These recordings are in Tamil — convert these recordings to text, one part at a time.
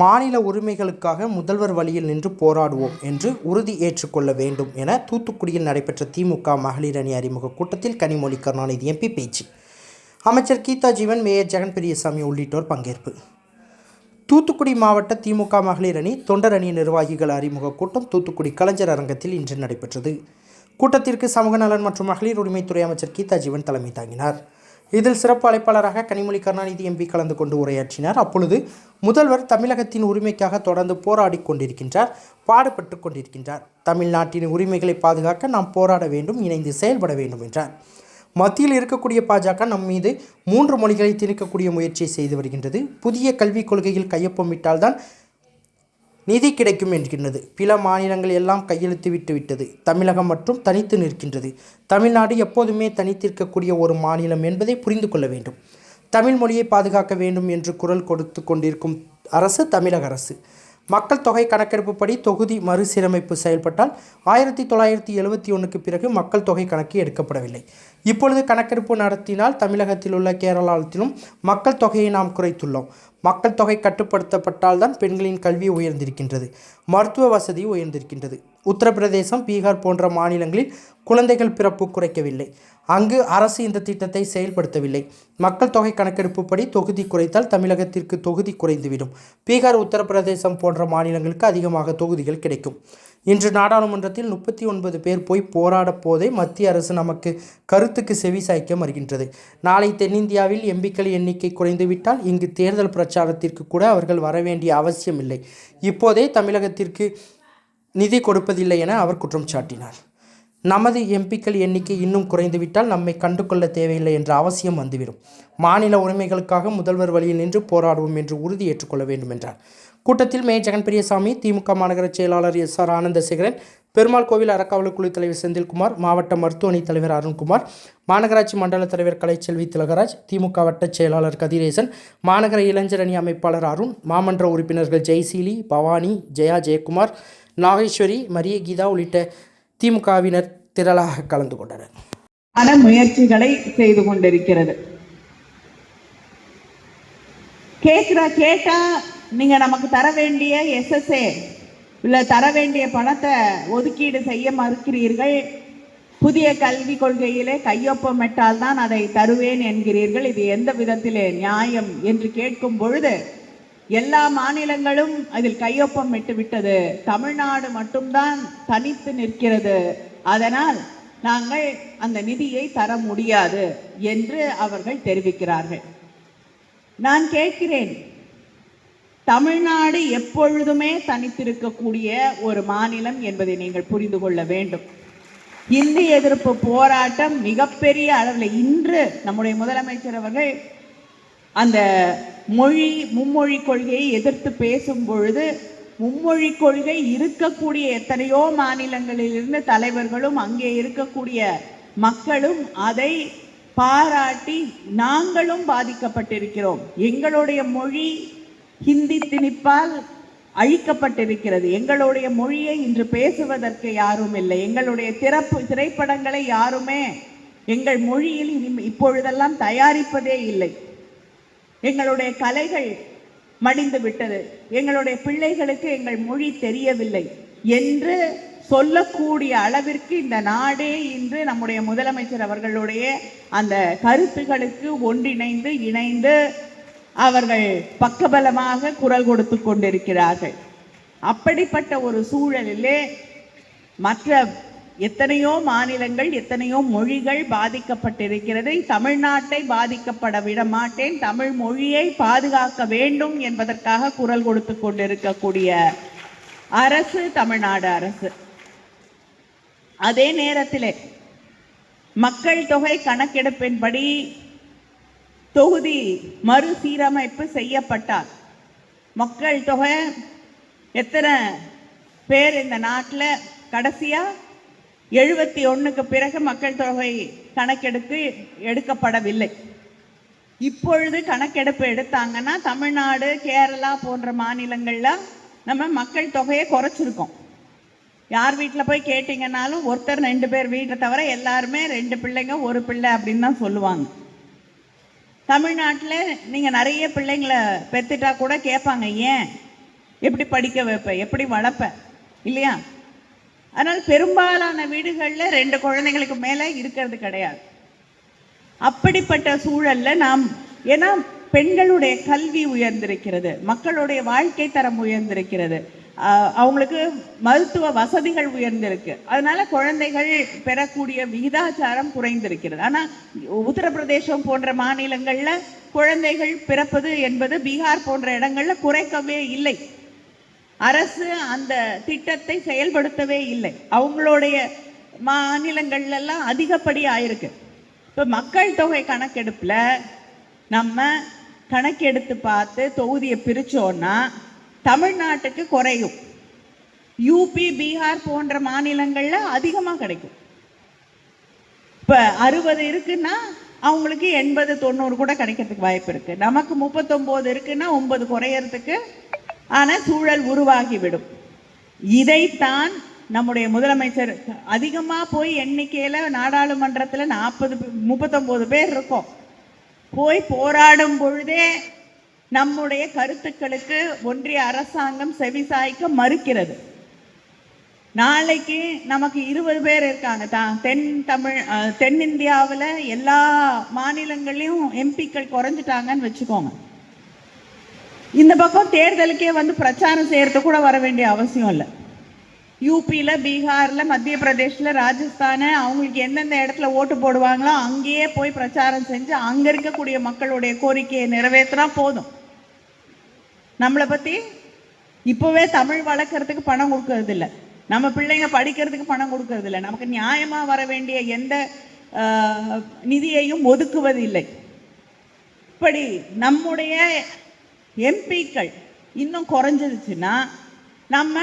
மாநில உரிமைகளுக்காக முதல்வர் வழியில் நின்று போராடுவோம் என்று உறுதி ஏற்றுக்கொள்ள வேண்டும் என தூத்துக்குடியில் நடைபெற்ற திமுக மகளிர் அணி அறிமுக கூட்டத்தில் கனிமொழி கருணாநிதி எம்பி பேச்சு. அமைச்சர் கீதா ஜீவன் மேயர் ஜெகன் பெரியசாமி உள்ளிட்டோர் பங்கேற்பு. தூத்துக்குடி மாவட்ட திமுக மகளிர் அணி தொண்டர் அணி நிர்வாகிகள் அறிமுக கூட்டம் தூத்துக்குடி கலைஞர் அரங்கத்தில் இன்று நடைபெற்றது. கூட்டத்திற்கு சமூக நலன் மற்றும் மகளிர் உரிமைத்துறை அமைச்சர் கீதா ஜீவன் தலைமை தாங்கினார். இதில் சிறப்பு அழைப்பாளராக கனிமொழி கருணாநிதி எம்பி கலந்து கொண்டு உரையாற்றினார். அப்பொழுது முதல்வர் தமிழகத்தின் உரிமைக்காக தொடர்ந்து போராடி கொண்டிருக்கின்றார் பாடுபட்டு கொண்டிருக்கின்றார். தமிழ்நாட்டின் உரிமைகளை பாதுகாக்க நாம் போராட வேண்டும் இணைந்து செயல்பட வேண்டும் என்றார். மத்தியில் இருக்கக்கூடிய பாஜக நம் மீது மூன்று மொழிகளை திணிக்கக்கூடிய முயற்சியை செய்து வருகின்றது. புதிய கல்விக் கொள்கையில் கையொப்பமிட்டால்தான் நிதி கிடைக்கும் என்கின்றது. பிற மாநிலங்கள் எல்லாம் கையெழுத்து விட்டு விட்டது. தமிழகம் மற்றும் தனித்து நிற்கின்றது. தமிழ்நாடு எப்போதுமே தனித்திருக்கக்கூடிய ஒரு மாநிலம் என்பதை புரிந்து கொள்ள வேண்டும். தமிழ் மொழியை பாதுகாக்க வேண்டும் என்று குரல் கொடுத்து கொண்டிருக்கும் அரசு தமிழக அரசு. மக்கள் தொகை கணக்கெடுப்புப்படி தொகுதி மறுசீரமைப்பு செயல்பட்டால் ஆயிரத்தி தொள்ளாயிரத்தி எழுபத்தி ஒன்றுக்கு பிறகு மக்கள் தொகை கணக்கு எடுக்கப்படவில்லை. இப்பொழுது கணக்கெடுப்பு நடத்தினால் தமிழகத்தில் உள்ள கேரளாவிலும் மக்கள் தொகையை நாம் குறைத்துள்ளோம். மக்கள் தொகை கட்டுப்படுத்தப்பட்டால் தான் பெண்களின் கல்வி உயர்ந்திருக்கின்றது. மருத்துவ வசதி உயர்ந்திருக்கின்றது. உத்தரப்பிரதேசம் பீகார் போன்ற மாநிலங்களில் குழந்தைகள் பிறப்பு குறைக்கவில்லை. அங்கு அரசு இந்த திட்டத்தை செயல்படுத்தவில்லை. மக்கள் தொகை கணக்கெடுப்புப்படி தொகுதி குறைத்தால் தமிழகத்திற்கு தொகுதி குறைந்துவிடும். பீகார் உத்தரப்பிரதேசம் போன்ற மாநிலங்களுக்கு அதிகமாக தொகுதிகள் கிடைக்கும். இன்று நாடாளுமன்றத்தில் முப்பத்தி ஒன்பது பேர் போய் போராட போதே மத்திய அரசு நமக்கு கருத்துக்கு செவி சாய்க்க மறுகின்றது நாளை தென்னிந்தியாவில் எம்பிக்கள் எண்ணிக்கை குறைந்துவிட்டால் இங்கு தேர்தல் பிரச்சாரத்திற்கு கூட அவர்கள் வர வேண்டிய அவசியமில்லை. இப்போதே தமிழகத்திற்கு நிதி கொடுப்பதில்லை என அவர் குற்றம் சாட்டினார். நமது எம்பிக்கள் எண்ணிக்கை இன்னும் குறைந்துவிட்டால் நம்மை கண்டு கொள்ள தேவையில்லை என்ற அவசியம் வந்துவிடும். மாநில உரிமைகளுக்காக முதல்வர் வழியில் நின்று போராடுவோம் என்று உறுதி ஏற்றுக்கொள்ள வேண்டும் என்றார் கூட்டத்தில் மே ஜெகன் பெரியசாமி திமுக மாநகர செயலாளர் எஸ் ஆர் ஆனந்தசேகரன் பெருமாள் கோவில் அறக்காவலர் குழு தலைவர் செந்தில்குமார் மாவட்ட மருத்துவமனை தலைவர் அருண்குமார் மாநகராட்சி மண்டல தலைவர் கலைச்செல்வி திலகராஜ் திமுக வட்ட செயலாளர் கதிரேசன் மாநகர இளைஞர் அணி அமைப்பாளர் அருண் மாமன்ற உறுப்பினர்கள் ஜெய்சீலி பவானி ஜெயா ஜெயக்குமார் நாகேஸ்வரி மரிய கீதா உள்ளிட்ட திமுகவினர் திரளாக கலந்து கொண்டனர். பல முயற்சிகளை செய்து கொண்டிருக்கிறது. கேட்கிற கேட்டா நீங்க நமக்கு தர வேண்டிய எஸ்எஸ்ஏ இல்லை தர வேண்டிய பணத்தை ஒதுக்கீடு செய்ய மறுக்கிறீர்கள். புதிய கல்விக் கொள்கையிலே கையொப்பமிட்டால் தான் அதை தருவேன் என்கிறீர்கள். இது எந்த விதத்திலே நியாயம் என்று கேட்கும் பொழுது எல்லா மாநிலங்களும் அதில் கையொப்பம் விட்டு விட்டது தமிழ்நாடு மட்டும்தான் தனித்து நிற்கிறது. அதனால் நாங்கள் அந்த நிதியை தர முடியாது என்று அவர்கள் தெரிவிக்கிறார்கள். நான் கேட்கிறேன் தமிழ்நாடு எப்பொழுதுமே தனித்திருக்கக்கூடிய ஒரு மாநிலம் என்பதை நீங்கள் புரிந்து கொள்ள வேண்டும். இந்தி எதிர்ப்பு போராட்டம் மிகப்பெரிய அளவில் இன்று நம்முடைய முதலமைச்சர் அவர்கள் அந்த மொழி மும்மொழி கொள்கையை எதிர்த்து பேசும் பொழுது மும்மொழி கொள்கை இருக்கக்கூடிய எத்தனையோ மாநிலங்களிலிருந்து தலைவர்களும் அங்கே இருக்கக்கூடிய மக்களும் அதை பாராட்டி நாங்களும் பாதிக்கப்பட்டிருக்கிறோம். எங்களுடைய மொழி ஹிந்தி திணிப்பால் அழிக்கப்பட்டிருக்கிறது. எங்களுடைய மொழியை இன்று பேசுவதற்கு யாரும் இல்லை. எங்களுடைய திறப்பு திரைப்படங்களை யாருமே எங்கள் மொழியில் இனி இப்பொழுதெல்லாம் தயாரிப்பதே இல்லை. எங்களுடைய கலைகள் மடிந்து விட்டது. எங்களுடைய பிள்ளைகளுக்கு எங்கள் மொழி தெரியவில்லை என்று சொல்லக்கூடிய அளவிற்கு இந்த நாடே இன்று நம்முடைய முதலமைச்சர் அவர்களுடைய அந்த கருத்துகளுக்கு ஒன்றிணைந்து இணைந்து அவர்கள் பக்கபலமாக குரல் கொடுத்து கொண்டிருக்கிறார்கள். அப்படிப்பட்ட ஒரு சூழலிலே மற்ற எத்தனையோ மாநிலங்கள் எத்தனையோ மொழிகள் பாதிக்கப்பட்டிருக்கிறது. தமிழ்நாட்டை பாதிக்கப்பட விட மாட்டேன். தமிழ் மொழியை பாதுகாக்க வேண்டும் என்பதற்காக குரல் கொடுத்து கொண்டிருக்கக்கூடிய அரசு தமிழ்நாடு அரசு. அதே நேரத்திலே மக்கள் தொகை கணக்கெடுப்பின்படி தொகுதி மறுசீரமைப்பு செய்யப்பட்டால் மக்கள் தொகை எத்தனை பேர் இந்த நாட்டில் கடைசியா எழுபத்தி ஒன்றுக்கு பிறகு மக்கள் தொகை கணக்கெடுப்பு எடுக்கப்படவில்லை. இப்பொழுது கணக்கெடுப்பு எடுத்தாங்கன்னா தமிழ்நாடு கேரளா போன்ற மாநிலங்களில் நம்ம மக்கள் தொகையை குறைச்சிருக்கோம். யார் வீட்டில் போய் கேட்டிங்கன்னாலும் ஒருத்தர் ரெண்டு பேர் வீட்டை தவிர எல்லாருமே ரெண்டு பிள்ளைங்க ஒரு பிள்ளை அப்படின்னு தான் சொல்லுவாங்க. தமிழ்நாட்டில் நீங்கள் நிறைய பிள்ளைங்களை பெற்றுட்டா கூட கேட்பாங்க ஏன்? எப்படி படிக்க வைப்ப? எப்படி வளர்ப்ப? இல்லையா? அதனால் பெரும்பாலான வீடுகளில் ரெண்டு குழந்தைங்களுக்கு மேலே இருக்கிறது கிடையாது. அப்படிப்பட்ட சூழல்ல நாம் ஏன்னா பெண்களுடைய கல்வி உயர்ந்திருக்கிறது மக்களுடைய வாழ்க்கை தரம் உயர்ந்திருக்கிறது அவங்களுக்கு மருத்துவ வசதிகள் உயர்ந்திருக்கு. அதனால குழந்தைகள் பெறக்கூடிய விகிதாச்சாரம் குறைந்திருக்கிறது. ஆனால் உத்தரப்பிரதேசம் போன்ற மாநிலங்களில் குழந்தைகள் பிறப்பது என்பது பீகார் போன்ற இடங்களில் குறைக்கவே இல்லை. அரசு அந்த திட்டத்தை செயல்படுத்தவே இல்லை. அவங்களுடைய மாநிலங்கள்ல எல்லாம் அதிகப்படி ஆயிருக்கு இப்போ மக்கள் தொகை கணக்கெடுப்புல நம்ம கணக்கெடுத்து பார்த்து தொகுதியை பிரிச்சோம்னா தமிழ்நாட்டுக்கு குறையும். யூபி பீகார் போன்ற மாநிலங்கள்ல அதிகமாக கிடைக்கும். இப்போ அறுபது இருக்குன்னா அவங்களுக்கு எண்பது தொண்ணூறு கூட கிடைக்கிறதுக்கு வாய்ப்பு இருக்கு. நமக்கு முப்பத்தொம்போது இருக்குன்னா ஒன்பது குறையறதுக்கு ஆன சூழல் உருவாகிவிடும். இதைத்தான் நம்முடைய முதலமைச்சர் அதிகமாக போய் எண்ணிக்கையில் நாடாளுமன்றத்தில் நாற்பது முப்பத்தொம்போது பேர் இருக்கோம். போய் போராடும் பொழுதே நம்முடைய கருத்துக்களுக்கு ஒன்றிய அரசாங்கம் செவிசாய்க்க மறுக்கிறது. நாளைக்கு நமக்கு இருபது பேர் இருக்காங்க. தான் தென் தமிழ் தென்னிந்தியாவில் எல்லா மாநிலங்களையும் எம்பிக்கள் குறைஞ்சிட்டாங்கன்னு வச்சுக்கோங்க. இந்த பக்கம் தேர்தலுக்கே வந்து பிரச்சாரம் செய்யறது கூட வர வேண்டிய அவசியம் இல்லை. யூபியில் பீகாரில் மத்திய பிரதேஷில் ராஜஸ்தானு அவங்களுக்கு எந்தெந்த இடத்துல ஓட்டு போடுவாங்களோ அங்கேயே போய் பிரச்சாரம் செஞ்சு அங்கே இருக்கக்கூடிய மக்களுடைய கோரிக்கையை நிறைவேற்றினா போதும். நம்மளை பற்றி இப்போவே தமிழ் வளர்க்குறதுக்கு பணம் கொடுக்கறதில்ல. நம்ம பிள்ளைங்க படிக்கிறதுக்கு பணம் கொடுக்கறதில்ல. நமக்கு நியாயமாக வர வேண்டிய எந்த நிதியையும் ஒதுக்குவதில்லை. இப்படி நம்முடைய எம்பிக்கள் இன்னும் குறைஞ்சிருச்சுன்னா நம்ம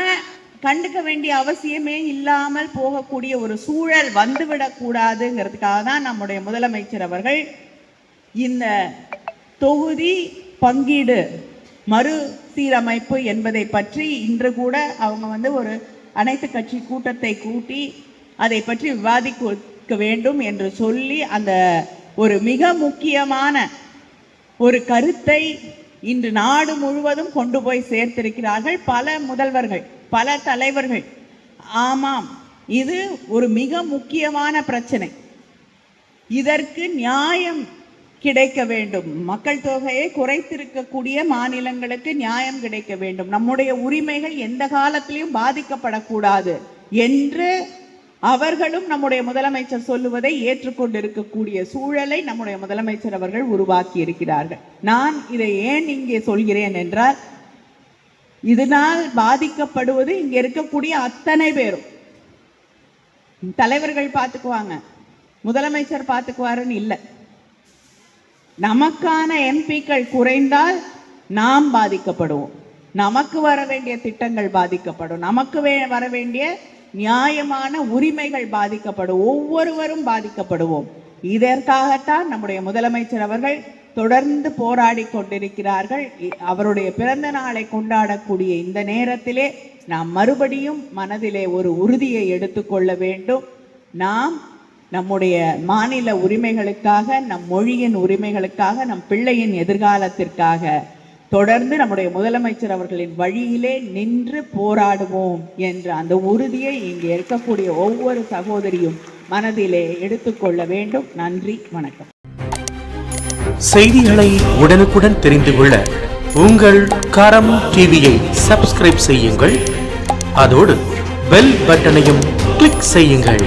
கண்டுக்க வேண்டிய அவசியமே இல்லாமல் போகக்கூடிய ஒரு சூழல் வந்துவிடக்கூடாதுங்கிறதுக்காக தான் நம்முடைய முதலமைச்சர் அவர்கள் இந்த தொகுதி பங்கீடு மறு சீரமைப்பு என்பதை பற்றி இன்று கூட அவங்க வந்து ஒரு அனைத்து கட்சி கூட்டத்தை கூட்டி அதை பற்றி விவாதிக்க வேண்டும் என்று சொல்லி அந்த ஒரு மிக முக்கியமான ஒரு கருத்தை இன்று நாடு முழுவதும் கொண்டு போய் சேர்த்திருக்கிறார்கள் பல முதல்வர்கள் பல தலைவர்கள். ஆமாம் இது ஒரு மிக முக்கியமான பிரச்சனை. இதற்கு நியாயம் கிடைக்க வேண்டும். மக்கள் தொகையை குறைத்திருக்கக்கூடிய மாநிலங்களுக்கு நியாயம் கிடைக்க வேண்டும். நம்முடைய உரிமைகள் எந்த காலத்திலையும் பாதிக்கப்படக்கூடாது என்று அவர்களும் நம்முடைய முதலமைச்சர் சொல்லுவதை ஏற்றுக்கொண்டிருக்கக்கூடிய சூழலை நம்முடைய முதலமைச்சர் அவர்கள் உருவாக்கி இருக்கிறார்கள் நான் இதை ஏன் இங்கே சொல்கிறேன் என்றால் இதனால் பாதிக்கப்படுவது இங்க இருக்கக்கூடிய அத்தனை பேரும். தலைவர்கள் பார்த்துக்குவாங்க முதலமைச்சர் பார்த்துக்குவாருன்னு இல்லை. நமக்கான எம்பிக்கள் குறைந்தால் நாம் பாதிக்கப்படுவோம். நமக்கு வர வேண்டிய திட்டங்கள் பாதிக்கப்படும். நமக்கு வர வேண்டிய நியாயமான உரிமைகள் பாதிக்கப்படும் ஒவ்வொருவரும் பாதிக்கப்படுவோம். இதற்காகத்தான் நம்முடைய முதலமைச்சர் அவர்கள் தொடர்ந்து போராடி கொண்டிருக்கிறார்கள். இ- அவருடைய பிறந்த நாளை கொண்டாடக்கூடிய இந்த நேரத்திலே நாம் மறுபடியும் மனதிலே ஒரு உறுதியை எடுத்துக்கொள்ள வேண்டும். நாம் நம்முடைய மாநில உரிமைகளுக்காக நம் மொழியின் உரிமைகளுக்காக நம் பிள்ளையின் எதிர்காலத்திற்காக தொடர்ந்து நம்முடைய முதலமைச்சர் அவர்களின் வழியிலே நின்று போராடுவோம் என்ற அந்த உறுதியை இங்கே இருக்கக்கூடிய ஒவ்வொரு சகோதரியும் மனதிலே எடுத்துக்கொள்ள வேண்டும். நன்றி வணக்கம். செய்திகளை உடனுக்குடன் தெரிந்து கொள்ள உங்கள் கரம் டிவியை சப்ஸ்கிரைப் செய்யுங்கள். அதோடு பெல் பட்டனையும் கிளிக் செய்யுங்கள்.